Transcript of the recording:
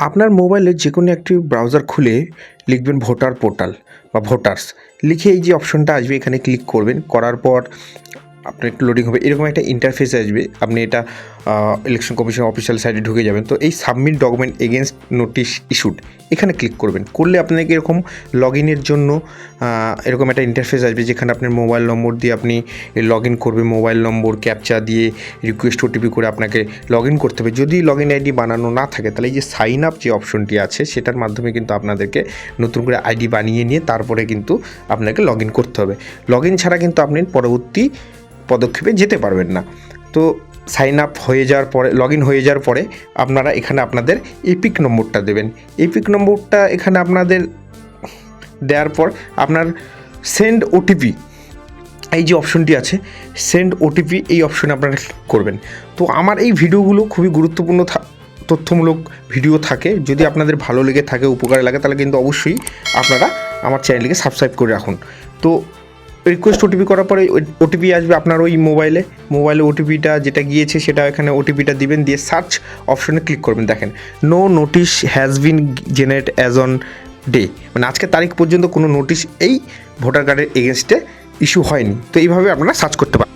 আপনার মোবাইলে যে কোনো একটি ব্রাউজার খুলে লিখবেন ভোটার পোর্টাল বা ভোটার্স। লিখে এই যে অপশনটা আসবে, এখানে ক্লিক করবেন। করার পর আপনার একটু লোডিং হবে। এরকম একটা ইন্টারফেস আসবে। আপনি এটা ইলেকশন কমিশন অফিসিয়াল সাইটে ঢুকে যাবেন। তো এই submit document against notice issued এখানে ক্লিক করবেন। করলে আপনাকে এরকম লগ ইনের জন্য এরকম একটা ইন্টারফেস আসবে যেখানে আপনার মোবাইল নম্বর দিয়ে আপনি লগ ইন করবে মোবাইল নম্বর ক্যাপচা দিয়ে রিকোয়েস্ট ওটিপি করে আপনাকে লগ ইন করতে হবে। যদি লগ ইন আইডি বানানো না থাকে, তাহলে এই যে সাইন আপ যে অপশনটি আছে, সেটার মাধ্যমে কিন্তু আপনাদেরকে নতুন করে আইডি বানিয়ে নিয়ে তারপরে কিন্তু আপনাকে লগ ইন করতে হবে। লগ ইন ছাড়া কিন্তু আপনি পরবর্তী পদক্ষেপে যেতে পারবেন না। তো সাইন আপ হয়ে যাওয়ার পরে লগ ইন হয়ে যাওয়ার পরে আপনারা এখানে আপনাদের এপিক নম্বরটা দেবেন। এপিক নম্বরটা এখানে আপনাদের দেওয়ার পর আপনার সেন্ড ওটিপি এই যে অপশনটি আছে সেন্ড ওটিপি এই অপশনে আপনারা ক্লিক করবেন। তো আমার এই ভিডিওগুলো খুবই গুরুত্বপূর্ণ তথ্যমূলক ভিডিও থাকে। যদি আপনাদের ভালো লেগে থাকে, উপকারে লাগে, তাহলে কিন্তু অবশ্যই আপনারা আমার চ্যানেলকে সাবস্ক্রাইব করে রাখুন। তো রিকোয়েস্ট ওটিপি করার পরে ওটিপি আসবে আপনার ওই মোবাইলে মোবাইলে ওটিপিটা যেটা গিয়েছে সেটা এখানে ওটিপিটা দিবেন, দিয়ে সার্চ অপশনে ক্লিক করবেন। দেখেন no notice has been generate as on day মানে আজকের তারিখ পর্যন্ত কোনো নোটিশ এই ভোটার কার্ডের এগেনস্টে ইস্যু হয়নি। তো এইভাবে আপনারা সার্চ করতে পারেন।